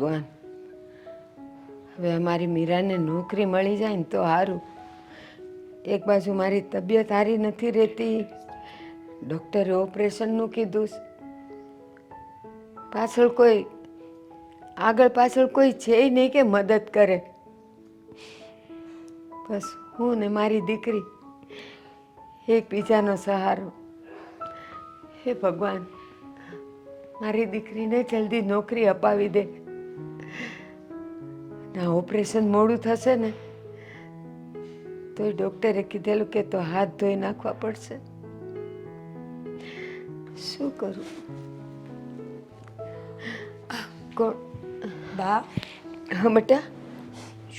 ભગવાન. હવે અમારી મીરાને નોકરી મળી જાય ને તો સારું એક બાજુ મારી તબિયત સારી નથી રહેતી. ડૉક્ટરે ઓપરેશનનું કીધું પાછળ કોઈ, આગળ પાછળ કોઈ છે નહીં કે મદદ કરે. બસ હું ને મારી દીકરી એકબીજાનો સહારો. હે ભગવાન, મારી દીકરીને જલ્દી નોકરી અપાવી દે. ના ઓપરેશન મોડું થશે ને તોય ડૉક્ટરે કીધેલું કે તો હાથ ધોઈ નાખવા પડશે. શું કરું? કોણ? બા? હા બટા?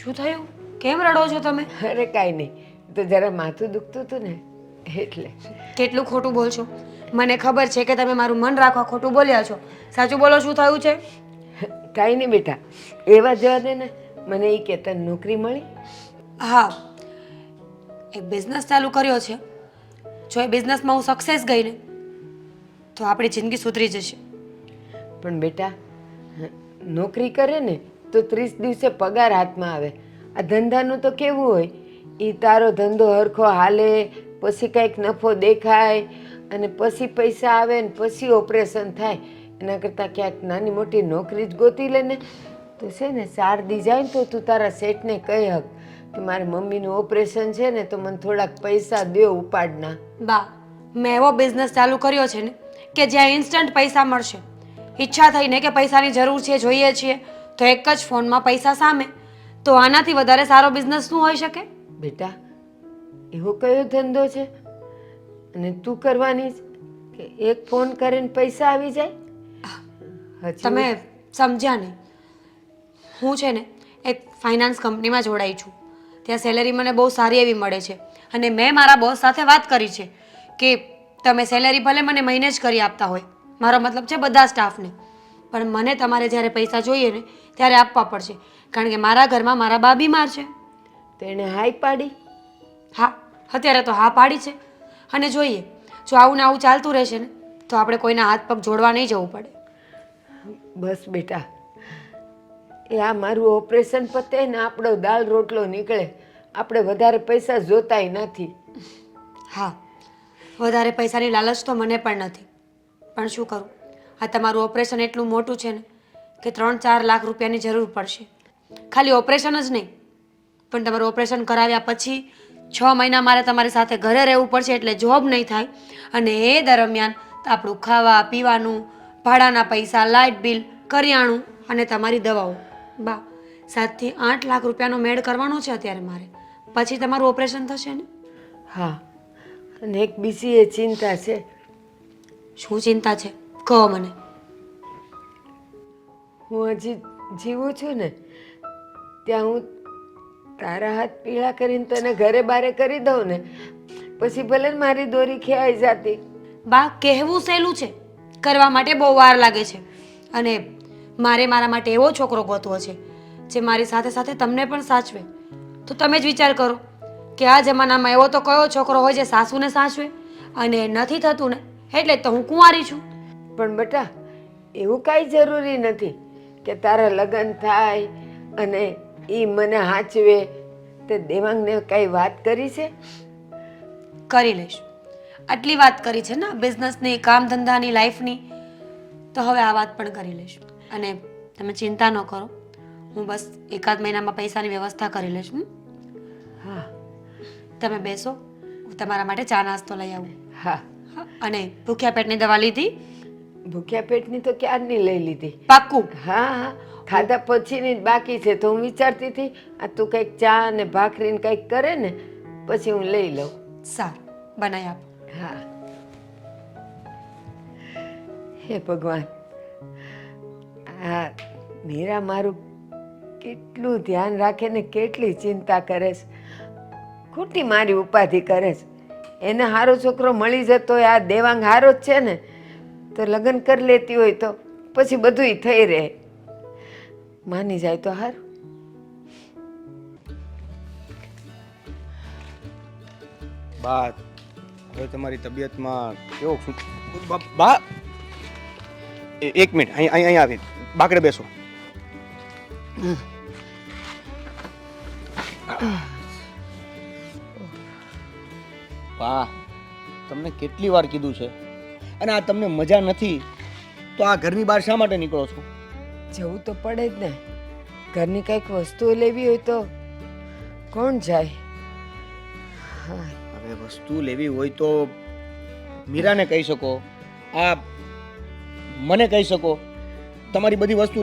શું થયું? કેમ રડો છો તમે? અરે કાંઈ નહીં તો જરા માથું દુખતું હતું ને એટલે. કેટલું ખોટું બોલશો? મને ખબર છે કે તમે મારું મન રાખવા ખોટું બોલ્યા છો. સાચું બોલો શું થયું છે? કાંઈ નહીં બેટા એવા જવા દે ને મને એ કે તને નોકરી મળી? હા. એ બિઝનેસ ચાલુ કર્યો છે. જો એ બિઝનેસમાં હું સક્સેસ ગઈ ને તો આપણી જિંદગી સુધરી જશે. પણ બેટા નોકરી કરે ને તો ત્રીસ દિવસે પગાર હાથમાં આવે. આ ધંધાનું તો કેવું હોય એ તારો ધંધો હરખો હાલે પછી કંઈક નફો દેખાય અને પછી પૈસા આવે ને પછી ઓપરેશન થાય. એના કરતાં ક્યાંક નાની મોટી નોકરી જ ગોતી લે ને. તો છે ને ચાર દી જાય ને તો તું તારા શેઠને કહી હક કે મારી મમ્મીનું ઓપરેશન છે ને તો મને થોડાક પૈસા દે ઉપાડના. બા મેં એવો બિઝનેસ ચાલુ કર્યો છે ને કે જ્યાં ઇન્સ્ટન્ટ પૈસા મળશે. ઈચ્છા થઈને કે પૈસાની જરૂર છે જોઈએ છીએ તો એક જ ફોનમાં પૈસા સામે. તો આનાથી વધારે સારો બિઝનેસ શું હોઈ શકે? બેટા એવો કયો ધંધો છે? અને તું કરવાની કે એક ફોન કરીને પૈસા આવી જાય? હજી તમે સમજ્યા નહીં હું છે ને એક ફાઇનાન્સ કંપનીમાં જોડાઈ છું. ત્યાં સેલેરી મને બહુ સારી એવી મળે છે. અને મેં મારા બોસ સાથે વાત કરી છે કે તમે સેલેરી ભલે મને મહિને જ કરી આપતા હોય. મારો મતલબ છે બધા સ્ટાફને પણ મને તમારે જ્યારે પૈસા જોઈએ ને ત્યારે આપવા પડશે. કારણ કે મારા ઘરમાં મારા બા બીમાર છે. તેણે હાઈ પાડી? હા અત્યારે તો હા પાડી છે. અને જોઈએ જો આવું ને આવું ચાલતું રહેશે ને તો આપણે કોઈના હાથ પગ જોડવા નહીં જવું પડે. બસ બેટા એ આ મારું ઓપરેશન પતે ને આપણો દાલ રોટલો નીકળે. આપણે વધારે પૈસા જોતાય નથી. હા, વધારે પૈસાની લાલચ તો મને પણ નથી. પણ શું કરું? આ તમારું ઓપરેશન એટલું મોટું છે ને કે ત્રણ ચાર લાખ રૂપિયાની જરૂર પડશે. ખાલી ઓપરેશન જ નહીં, પણ તમારું ઓપરેશન કરાવ્યા પછી છ મહિના મારે તમારી સાથે ઘરે રહેવું પડશે એટલે જોબ નહીં થાય. અને એ દરમિયાન આપણું ખાવા, પીવાનું, ભાડાના પૈસા, લાઇટ બિલ, કરિયાણું અને તમારી દવાઓ. બા સાતથી આઠ લાખ રૂપિયાનો મેળ કરવાનો છે અત્યારે મારે. પછી તમારું ઓપરેશન થશે ને? હા અને એક બીજી એ ચિંતા છે. શું ચિંતા છે? કહો મને. હું હજી જીવું છું ને ત્યાં હું તારા હાથ પીળા કરીને તને ઘરે બારે કરી દઉં ને પછી ભલે મારી દોરી ખેવાઈ જાતી. બા કહેવું સહેલું છે. કરવા માટે બહુ વાર લાગે છે. અને મારે મારા માટે એવો છોકરો ગોતવો છે જે મારી સાથે સાથે તમને પણ સાચવે. તો તમે જ વિચાર કરો કે આ જમાનામાં એવો તો કયો છોકરો હોય જે સાસુને સાચવે અને નથી થતું ને એટલે તો હું કુંવારી છું. પણ બેટા એવું કાંઈ જરૂરી નથી કે તારા લગ્ન થાય અને એ મને સાચવે તે દેવાંગને કાંઈ વાત કરી છે? કરી લઈશ. આટલી વાત કરી છે ને બિઝનેસની કામ ધંધાની લાઈફની તો હવે આ વાત પણ કરી લઈશ. અને તમે ચિંતા ન કરો. હું બસ એકાદ મહિનામાં પૈસાની વ્યવસ્થા કરી લઈશ? હા. તમે બેસો હું તમારા માટે ચા નાસ્તો લઈ આવું. હા. હા, અને ભૂખ્યા પેટની દવા લીધી? ભૂખ્યા પેટની તો ક્યારની લઈ લીધી? પાક્કું? હા હા. ખાધા પછીની બાકી છે તો હું વિચારતી હતી આ તું કંઈક ચા અને ભાખરીને કંઈક કરે ને પછી હું લઈ લઉં. સારું બનાવી આપો. હા. હે ભગવાન. આ મીરા મારું કેટલું ધ્યાન રાખે ને કેટલી ચિંતા કરે છે. ખોટી મારી ઉપાધિ કરે છે. એને સારો છોકરો મળી જતો હોય, આ દેવાંગ હારો જ છે ને, તો લગ્ન કરી લેતી હોય તો પછી બધુંય થઈ રહે. માની જાય તો હારું. બા, હવે તમારી તબિયતમાં કેવો બા- એક મિનિટ અહીં અહીં અહીં આવી. બાકડે બેસો. વાહ તમને કેટલી વાર કીધું છે? અને આ તમને મજા નથી તો આ ઘરની બહાર શા માટે નીકળો છો? જવું તો પડે જ ને. ઘરની કંઈક વસ્તુઓ લેવી હોય તો કોણ જાય? હા હવે વસ્તુ લેવી હોય તો મીરાને કહી શકો. આ મને કહી શકો તમારી બધી વસ્તુ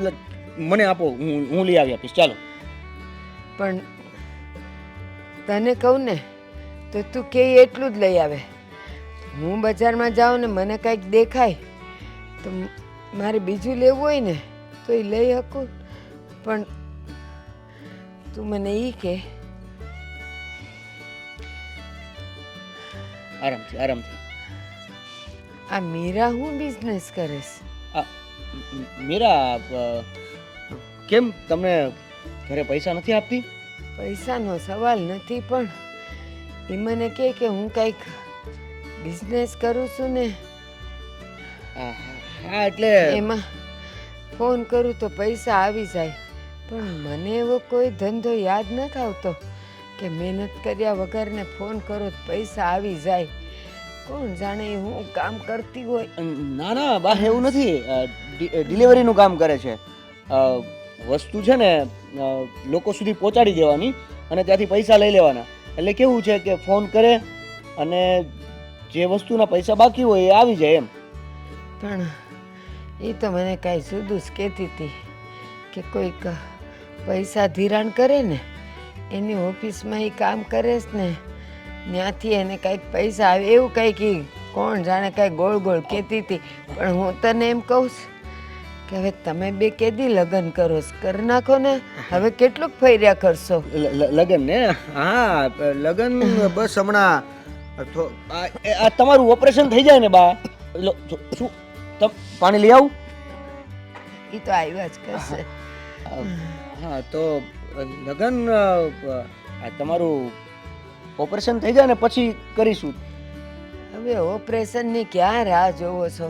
મને આપો હું હું લઈ આવી આપીશ. ચાલો. પણ તને કહું ને તો તું કે એટલું જ લઈ આવે. હું બજારમાં જાઉં ને મને કંઈક દેખાય તો મારે બીજું લેવું હોય ને તો એ લઈ શકું પણ તું મને એ કે આરામથી આરામથી. આ મીરા હું બિઝનેસ કરીશ મીરા કેમ તમને ઘરે પૈસા નથી આપતી? પૈસાનો સવાલ નથી પણ એ મને કહે કે હું કંઈક બિઝનેસ કરું છું ને. હા એટલે એમાં ફોન કરું તો પૈસા આવી જાય. પણ મને એવો કોઈ ધંધો યાદ નથી આવતો કે મહેનત કર્યા વગર ને ફોન કરો તો પૈસા આવી જાય. કોણ જાણે હું કામ કરતી હોય? ના ના બા એવું નથી. ડિલિવરીનું કામ કરે છે. વસ્તુ છે ને લોકો સુધી પહોંચાડી દેવાની અને ત્યાંથી પૈસા લઈ લેવાના. એટલે કેવું છે કે ફોન કરે અને જે વસ્તુના પૈસા બાકી હોય એ આવી જાય એમ. પણ એ તો મને કાંઈ જુદું જ કહેતી હતી કે કોઈક પૈસા ધિરાણ કરે ને એની ઓફિસમાં એ કામ કરે ને. ત્યાંથી એને કંઈક પૈસા આવે એવું કંઈક કોણ જાણે કાંઈ ગોળ ગોળ કહેતી હતી. પણ હું તને એમ કહું છું કે હવે તમે બે કેદી લગ્ન કરો છો. કરી નાખો ને. હવે કેટલુંક ફર્યા કરશો? લ- લ- ને? હા લગન બસ હમણાં આ તમારું ઓપરેશન થઈ જાય ને બા? શું? પાણી લઈ આવું? એ તો આવ્યા જ કરશે. હા તો લગ્ન તમારું ઓપરેશન થઈ જાય ને પછી કરીશું. હવે ઓપરેશનની ક્યાં રાહ જોવો છો?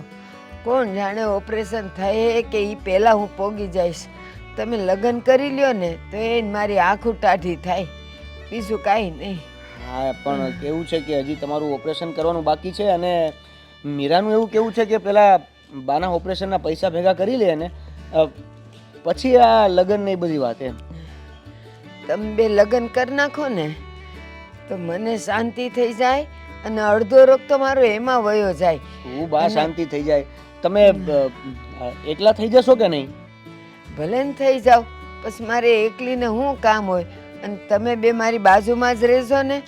કોણ જાણે ઓપરેશન થાય કે એ પહેલાં હું પોગી જઈશ. તમે લગ્ન કરી લ્યો ને તો એ મારી આંખું ટાઢી થાય. બીજું કાંઈ નહીં. હા પણ કેવું છે કે હજી તમારું ઓપરેશન કરવાનું બાકી છે અને મીરાનું એવું કેવું છે કે પેલા બાના ઓપરેશનના પૈસા ભેગા કરી લે ને પછી આ લગ્ન ને બધી વાત એમ. તમે બે લગ્ન કરી નાખો ને. તો મને શાંતિ થઈ જાય અને અડધો રોગ તો મારો એમાં વયો જાય. હું બા શાંતિ થઈ જાય. તમે એકલા થઈ જશો કે નહીં? ભલે ને થઈ જાઓ પછી મારે એકલીને શું કામ હોય? અને તમે બે મારી બાજુમાં જ રહેશો ને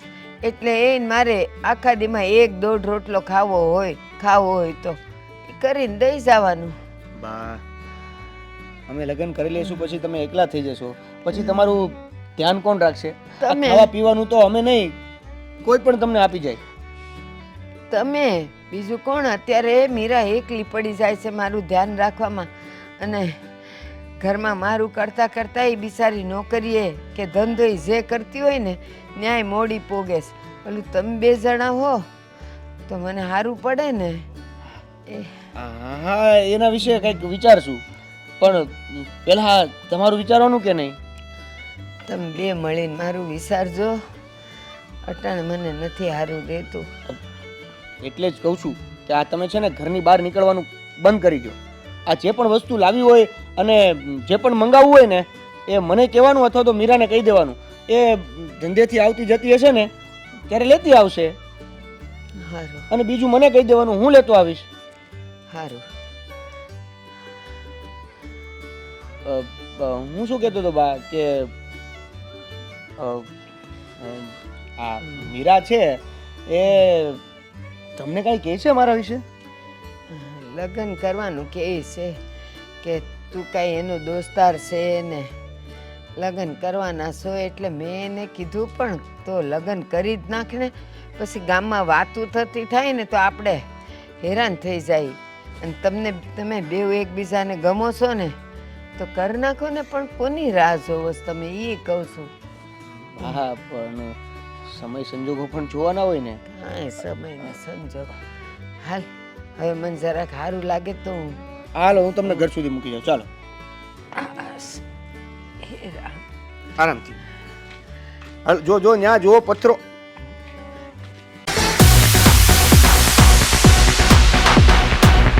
એટલે એ મારે આખા દીમાં એક દોઢ રોટલો ખાવો હોય ખાવો હોય તો. કરીને દઈ જવાનું. બા અમે લગ્ન કરી લઈશું પછી તમે એકલા થઈ જશો. પછી તમારું ધ્યાન કોણ રાખશે? આ તમે. ખાવા પીવાનું તો અમે નહીં કોઈ પણ તમને આપી જાય. તમે બીજું કોણ? અત્યારે મીરા એકલી પડી જાય છે મારું ધ્યાન રાખવામાં. અને ઘરમાં મારું કરતાં કરતાં એ બિચારી નોકરીએ કે ધંધો ય જે કરતી હોય ને ન્યાય મોડી પોગે છે. પેલું તમે બે જણા હો તો મને સારું પડે ને. એ. હા એના વિશે કંઈક વિચારશું. પણ પહેલાં તમારું વિચારવાનું કે નહીં? તમે બે મળીને મારું વિચારજો અટાણે મને નથી સારું રહેતું. એટલે જ કહું છું કે આ તમે છે ને ઘરની બહાર નીકળવાનું બંધ કરી દો. આ જે પણ વસ્તુ લાવી હોય અને જે પણ મંગાવવું હોય ને એ મને કહેવાનું અથવા તો મીરાને કહી દેવાનું. એ ધંધેથી આવતી જતી હશે ને ત્યારે લેતી આવશે. અને બીજું મને કહી દેવાનું હું લેતો આવીશ. સારું અ, હું શું કહેતો હતો બા કે આ મીરા છે, એ તમને કાંઈ કહે છે મારા વિશે? લગ્ન કરવાનું કે છે કે તું કાંઈ એનો દોસ્તાર છે ને? લગ્ન કરવાના છો એટલે મેં એને કીધું પણ તો લગ્ન કરી જ નાખ ને? પછી ગામમાં વાતું થતી થાય ને તો આપણે હેરાન થઈ જાય. અને તમને, તમે બેઉ એકબીજાને ગમો છો ને? તો કરી નાખો ને પણ કોની રાહ જોવો તમે? એ કહું છું. હા પણ સમય સંજોગો પણ જોવાના હોય ને? કાંઈ સમય ને સંજોગ. હાલ હવે મને જરાક સારું લાગે તો હું હાલો હું તમને ઘર સુધી મૂકી જાઉં. ચાલો. આરામથી. હાલ જો જો ન્યા જો પથ્થરો.